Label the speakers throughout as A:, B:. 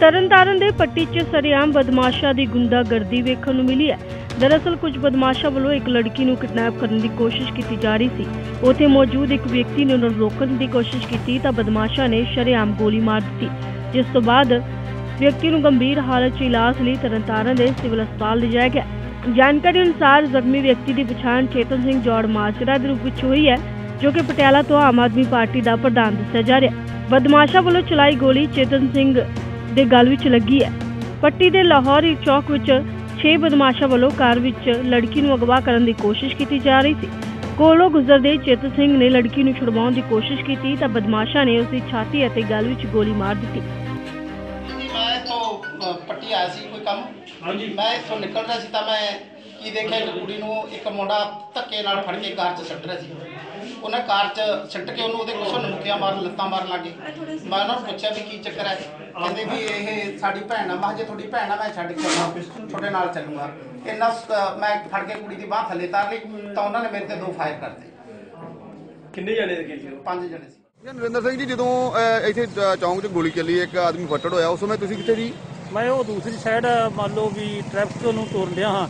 A: ਤਰਨਤਾਰਨ ਦੇ ਪੱਟੀ 'ਚ ਸਰੇਆਮ ਬਦਮਾਸ਼ਾਂ ਦੀ ਗੁੰਡਾਗਰਦੀ ਵੇਖਣ ਨੂੰ ਮਿਲੀ ਹੈ। ਦਰਅਸਲ ਕੁਝ ਬਦਮਾਸ਼ਾਂ ਵੱਲੋਂ ਇੱਕ ਲੜਕੀ ਨੂੰ ਕਿਡਨੈਪ ਕਰਨ ਦੀ ਕੋਸ਼ਿਸ਼ ਕੀਤੀ ਜਾ ਰਹੀ ਸੀ। ਉੱਥੇ ਮੌਜੂਦ ਇੱਕ ਵਿਅਕਤੀ ਨੇ ਉਹਨਾਂ ਰੋਕਣ ਦੀ ਕੋਸ਼ਿਸ਼ ਕੀਤੀ ਤਾਂ ਬਦਮਾਸ਼ਾਂ ਨੇ ਸ਼ਰੇਆਮ ਗੋਲੀ ਮਾਰ ਦਿੱਤੀ, ਜਿਸ ਤੋਂ ਬਾਅਦ ਵਿਅਕਤੀ ਨੂੰ ਗੰਭੀਰ ਹਾਲਤ 'ਚ ਇਲਾਜ ਲਈ ਤਰਨਤਾਰਨ ਦੇ ਸਿਵਲ ਹਸਪਤਾਲ ਲਿਜਾਇਆ ਗਿਆ। ਜਾਣਕਾਰੀ ਅਨੁਸਾਰ ਜ਼ਖਮੀ ਵਿਅਕਤੀ ਦੀ ਪਛਾਣ ਚੇਤਨ ਸਿੰਘ ਜੋੜ ਮਾਜਰਾ ਦੇ ਰੂਪ ਵਿੱਚ ਹੋਈ ਹੈ, ਜੋ ਕਿ ਪਟਿਆਲਾ ਤੋਂ ਆਮ ਆਦਮੀ ਪਾਰਟੀ ਦਾ ਪ੍ਰਧਾਨ ਦੱਸਿਆ ਜਾ ਰਿਹਾ ਹੈ। ਬਦਮਾਸ਼ਾਂ ਵੱਲੋਂ ਚਲਾਈ ਗੋਲੀ ਚੇਤਨ ਸਿੰਘ ਦੇ ਗਲ ਵਿੱਚ ਲੱਗੀ ਹੈ। ਪੱਟੀ ਦੇ ਲਾਹੌਰੀ ਚੌਕ ਵਿੱਚ 6 ਬਦਮਾਸ਼ਾਂ ਵੱਲੋਂ ਕਾਰ ਵਿੱਚ ਲੜਕੀ ਨੂੰ ਅਗਵਾ ਕਰਨ ਦੀ ਕੋਸ਼ਿਸ਼ ਕੀਤੀ ਜਾ ਰਹੀ ਸੀ। ਕੋਲੋਂ ਗੁਜ਼ਰਦੇ ਚੇਤਨ ਸਿੰਘ ਨੇ ਲੜਕੀ ਨੂੰ ਛੁਡਵਾਉਣ ਦੀ ਕੋਸ਼ਿਸ਼ ਕੀਤੀ ਤਾਂ ਬਦਮਾਸ਼ਾਂ ਨੇ ਉਸ ਦੀ ਛਾਤੀ ਅਤੇ ਗਲ ਵਿੱਚ ਗੋਲੀ ਮਾਰ ਦਿੱਤੀ।
B: ਜੀ ਮੈਂ ਇੱਥੋਂ ਪੱਟੀ ਆਇਆ ਸੀ ਕੋਈ ਕੰਮ? ਹਾਂਜੀ। ਮੈਂ ਇੱਥੋਂ ਨਿਕਲ ਰਿਹਾ ਸੀ ਤਾਂ ਮੈਂ ਕੀ ਦੇਖਿਆ ਇੱਕ ਕੁੜੀ ਨੂੰ ਇੱਕ ਮੁੰਡਾ ਧੱਕੇ ਨਾਲ ਫੜ ਕੇ ਕਾਰ 'ਚ ਸੱਟ ਰਿਹਾ ਸੀ। ਉਹਨੇ ਕਾਰ 'ਚ ਸੱਟ ਕੇ ਉਹਨੂੰ ਉਹਦੇ ਕੁਛ ਨੁਕਿਆ ਮਾਰਨ ਲੱਤਾਂ ਮਾਰਨ ਲੱਗੇ ਮੈਂ ਉਹਨਾਂ ਨੂੰ ਪੁੱਛਿਆ ਵੀ ਕੀ ਚੱਕਰ ਹੈ? ਕਹਿੰਦੇ ਵੀ ਇਹ ਸਾਡੀ ਭੈਣ ਆ। ਮੈਂ ਜੇ ਤੁਹਾਡੀ ਭੈਣ ਆ ਮੈਂ ਛੱਡ ਕੇ ਆਉਣਾ ਤੁਹਾਡੇ ਨਾਲ ਚੱਲੂਗਾ। ਇੰਨਾ ਸ- ਮੈਂ ਫੜ ਕੇ ਕੁੜੀ ਦੀ ਬਾਹ ਥੱਲੇ ਤਾਰ ਲਈ ਤਾਂ ਉਹਨਾਂ ਨੇ ਮੇਰੇ ਤੇ ਦੋ ਫਾਇਰ ਕਰਤੇ
C: ਕਿੰਨੇ ਜਾਣੇ ਲੱਗੇ ਸੀ
B: ਪੰਜ ਜਣੇ ਸੀ।
D: ਨਰਿੰਦਰ ਸਿੰਘ ਜੀ ਜਦੋਂ ਅਹ, ਇੱਥੇ ਅਹ, ਚੌਂਕ 'ਚ ਗੋਲੀ ਚੱਲੀ ਇੱਕ ਆਦਮੀ ਫੱਟੜ ਹੋਇਆ ਉਸ ਸਮੇਂ ਤੁਸੀਂ ਕਿੱਥੇ ਸੀ
E: ਮੈਂ ਉਹ ਦੂਸਰੀ ਸਾਈਡ ਮੰਨ ਲਓ ਵੀ ਟ੍ਰੈਫਿਕ ਨੂੰ ਤੋਰਨ ਡਿਆ ਹਾਂ।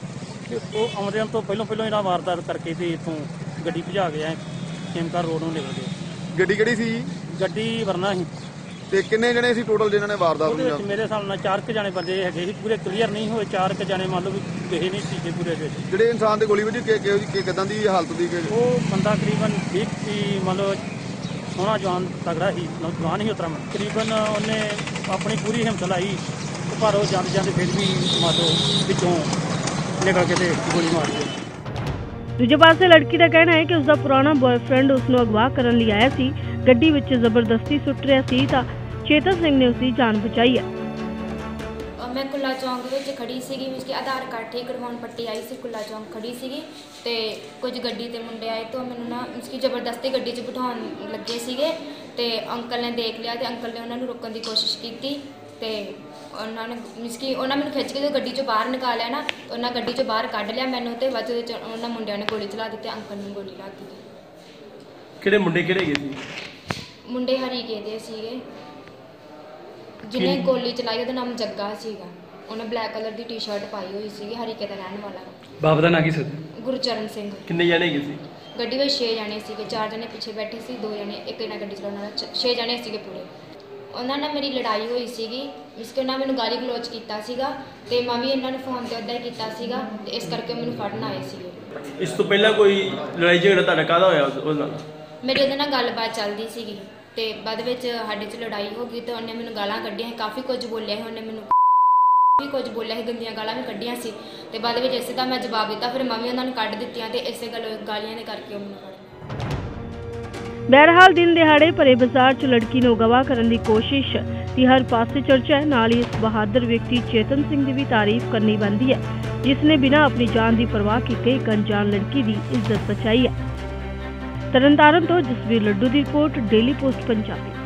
E: ਤੇ ਉਹ ਆਉਂਦਿਆਂ ਤੋਂ ਪਹਿਲਾਂ ਪਹਿਲਾਂ ਇਹਨਾਂ ਵਾਰਦਾਤ ਕਰਕੇ ਤੇ ਇੱਥੋਂ ਗੱਡੀ ਭਜਾ ਗਿਆ ਖੇਮਕਰ ਰੋਡ ਨੂੰ ਨਿਕਲ ਗਏ।
D: ਗੱਡੀ ਕਿਹੜੀ ਸੀ? ਜੀ?
E: ਗੱਡੀ ਵਰਨਾ ਸੀ।
D: ਤੇ ਕਿੰਨੇ ਜਣੇ ਸੀ ਟੋਟਲ ਜਿਨ੍ਹਾਂ ਨੇ ਵਾਰਦਾਤ
E: ਉਹਦੇ
D: ਨੂੰ
E: ਵਿੱਚ ਮੇਰੇ ਹਿਸਾਬ ਨਾਲ ਚਾਰ ਕੁ ਜਾਣੇ ਬੰਦੇ ਹੈਗੇ ਸੀ ਪੂਰੇ ਕਲੀਅਰ ਨਹੀਂ ਹੋਏ ਚਾਰ ਕੁ ਜਾਣੇ ਮੰਨ ਲਓ ਵੀ ਗਏ ਨਹੀਂ ਸੀਗੇ ਪੂਰੇ ਦੇ। ਵਿੱਚ
D: ਜਿਹੜੇ ਇਨਸਾਨ ਤੇ ਗੋਲੀ ਵੱਜੀ ਕਿ ਕਿਹੋ ਕਿ ਕਿਦਾਂ ਦੀ ਹਾਲਤ ਦੀ ਕਿ
E: ਉਹ ਬੰਦਾ ਕਰੀਬਨ 20 ਸੀ ਮੰਨ ਲਓ ਸੋਹਣਾ ਜਵਾਨ ਤਗੜਾ ਸੀ ਨੌਜਵਾਨ ਹੀ ਉਤਰਾ ਕਰੀਬਨ ਉਹਨੇ ਆਪਣੀ ਪੂਰੀ ਹਿੰਮਤ ਲਾਈ ਪਰ ਉਹ ਜਾਂਦੇ ਜਾਂਦੇ ਫਿਰ ਵੀ ਮੰਨ ਲਓ ਵਿੱਚੋਂ ਨਿਕਲ ਕੇ ਤੇ ਗੋਲੀ ਮਾਰ ਦਿੱਤੀ।
A: ਦੂਜੇ ਪਾਸੇ ਲੜਕੀ ਦਾ ਕਹਿਣਾ ਹੈ ਕਿ ਉਸ ਦਾ ਪੁਰਾਣਾ ਬॉयਫ੍ਰੈਂਡ ਉਸ ਨੂੰ ਅਗਵਾ ਕਰਨ ਲਈ ਆਇਆ ਸੀ। ਗੱਡੀ ਵਿੱਚ ਜ਼ਬਰਦਸਤੀ ਸੁੱਟ ਰਿਹਾ ਸੀ ਤਾਂ ਚੇਤਨ ਸਿੰਘ ਨੇ ਉਸ ਦੀ ਜਾਨ ਬਚਾਈ ਹੈ।
F: ਮੈਂ ਕੁੱਲਾ ਚੌਂਕ ਵਿੱਚ ਖੜੀ ਸੀਗੀ ਵਿੱਚ ਆਧਾਰ ਕਾਰਡ ਠੀਕ ਕਰਵਾਉਣ ਪੱਟੀ ਆਈ ਸੀ, ਕੁੱਲਾ ਚੌਂਕ ਖੜੀ ਸੀਗੀ ਤੇ ਕੁਝ ਗੱਡੀ ਤੇ ਮੁੰਡੇ ਆਏ ਤੋਂ ਮੈਨੂੰ ਨਾ ਮਿਸਕੀ ਜ਼ਬਰਦਸਤੀ ਗੱਡੀ 'ਚ ਬਿਠਾਉਣ ਲੱਗੇ ਸੀਗੇ ਤੇ ਅੰਕਲ ਨੇ ਦੇਖ ਲਿਆ ਤੇ ਅੰਕਲ ਨੇ ਉਹਨਾਂ ਨੂੰ ਰੋਕਣ ਦੀ ਕੋਸ਼ਿਸ਼ ਕੀਤੀ। ਤੇ ਉਹਨਾਂ ਨੇ ਮਿਸਕੀ ਉਹਨਾਂ ਮੈਨੂੰ ਖਿੱਚ ਕੇ ਜਦੋਂ ਗੱਡੀ 'ਚੋਂ ਬਾਹਰ ਨਿਕਾਲਿਆ ਨਾ ਤੇ ਉਹਨਾਂ ਗੱਡੀ 'ਚੋਂ ਬਾਹਰ ਕੱਢ ਲਿਆ ਮੈਨੂੰ ਤੇ ਬਾਅਦ 'ਚ ਉਹਦੇ 'ਚ ਉਹਨਾਂ ਮੁੰਡਿਆਂ ਨੇ ਗੋਲੀ ਚਲਾ ਦਿੱਤੀ ਅੰਕਲ ਨੂੰ ਗੋਲੀ ਲੱਗ ਗਈ
C: ਕਿਹੜੇ ਮੁੰਡੇ ਕਿਹੜੇ ਗਏ ਸੀ?
F: ਮੁੰਡੇ ਹਰੀਕੇ ਦੇ ਸੀਗੇ। ਜਿਹਨੇ ਗੋਲੀ ਚਲਾਈ ਉਹਦਾ ਨਾਮ ਜੱਗਾ ਸੀਗਾ। ਉਹਨੇ ਬਲੈਕ ਕਲਰ ਦੀ ਟੀ-ਸ਼ਰਟ ਪਾਈ ਹੋਈ ਸੀਗੀ ਹਰੀਕੇ ਦਾ ਰਹਿਣ ਵਾਲਾ।
C: ਬਾਪ ਦਾ ਨਾਂ ਕੀ ਸੀ
F: ਗੁਰਚਰਨ ਸਿੰਘ।
C: ਕਿੰਨੇ ਜਾਣੇ ਗਏ ਸੀ?
F: ਗੱਡੀ ਵਿੱਚ 6 ਜਣੇ ਸੀਗੇ 4 ਜਣੇ ਪਿੱਛੇ ਬੈਠੇ ਸੀ 2 ਜਣੇ ਇੱਕ ਜਣਾ ਗੱਡੀ ਚਲਾਉਣ ਵਾਲਾ 6 ਜਣੇ ਸੀਗੇ ਪੂਰੇ। ਉਹਨਾਂ ਨਾਲ ਮੇਰੀ ਲੜਾਈ ਹੋਈ ਸੀਗੀ। ਇਸ ਕੇ ਉਹਨਾਂ ਮੈਨੂੰ ਗਾਲੀ ਗਲੋਚ ਕੀਤਾ ਸੀਗਾ ਤੇ ਮੈਂ ਵੀ ਇਹਨਾਂ ਨੂੰ ਫੋਨ ਤੇ ਉਦਾਂ ਹੀ ਕੀਤਾ ਸੀਗਾ ਤੇ ਇਸ ਕਰਕੇ ਮੈਨੂੰ ਫੜਨ ਆਏ ਸੀਗੇ।
C: ਇਸ ਤੋਂ ਪਹਿਲਾਂ ਕੋਈ ਲੜਾਈ ਝਗੜਾ ਤੁਹਾਡਾ ਕਾਹਦਾ ਹੋਇਆ ਉਸ ਨਾਲ?
F: ਮੇਰੀ ਉਹਦੇ ਨਾਲ ਗੱਲਬਾਤ ਚੱਲਦੀ ਸੀਗੀ ਤੇ ਬਾਅਦ ਵਿੱਚ ਸਾਡੇ 'ਚ ਲੜਾਈ ਹੋ ਗਈ ਤੇ ਉਹਨੇ ਮੈਨੂੰ ਗਾਲਾਂ ਕੱਢੀਆਂ ਸੀ ਕਾਫੀ ਕੁਝ ਬੋਲਿਆ ਸੀ ਉਹਨੇ ਮੈਨੂੰ ਵੀ ਕੁਝ ਬੋਲਿਆ ਸੀ ਗੰਦੀਆਂ ਗਾਲਾਂ ਵੀ ਕੱਢੀਆਂ ਸੀ ਤੇ ਬਾਅਦ ਵਿੱਚ ਇਸੇ ਦਾ ਮੈਂ ਜਵਾਬ ਦਿੱਤਾ ਫਿਰ ਮੈਂ ਵੀ ਉਹਨਾਂ ਨੂੰ ਕੱਢ ਦਿੱਤੀਆਂ ਤੇ ਇਸੇ ਗੱਲ ਗਾਲੀਆਂ ਦੇ ਕਰਕੇ ਉਹ ਮੈਨੂੰ ਫੜ
A: ਬਹਰਹਾਲ ਦਿਨ ਦਿਹਾੜੇ ਭਰੇ ਬਾਜ਼ਾਰ 'ਚ ਲੜਕੀ ਨੂੰ ਅਗਵਾ ਕਰਨ ਦੀ ਕੋਸ਼ਿਸ਼ ਦੀ ਹਰ ਪਾਸੇ ਚਰਚਾ ਹੈ। ਨਾਲ ਹੀ ਇਸ ਬਹਾਦਰ ਵਿਅਕਤੀ ਚੇਤਨ ਸਿੰਘ ਦੀ ਵੀ ਤਾਰੀਫ ਕਰਨੀ ਬਣਦੀ ਹੈ, ਜਿਸ ਨੇ ਬਿਨਾਂ ਆਪਣੀ ਜਾਨ ਦੀ ਪਰਵਾਹ ਕੀਤੇ ਇੱਕ ਅਣਜਾਣ ਲੜਕੀ ਦੀ ਇੱਜ਼ਤ ਬਚਾਈ ਹੈ। ਤਰਨਤਾਰਨ ਤੋਂ ਜਸਵੀਰ ਲੱਡੂ ਦੀ ਰਿਪੋਰਟ, ਡੇਲੀ ਪੋਸਟ, ਪੰਜਾਬੀ।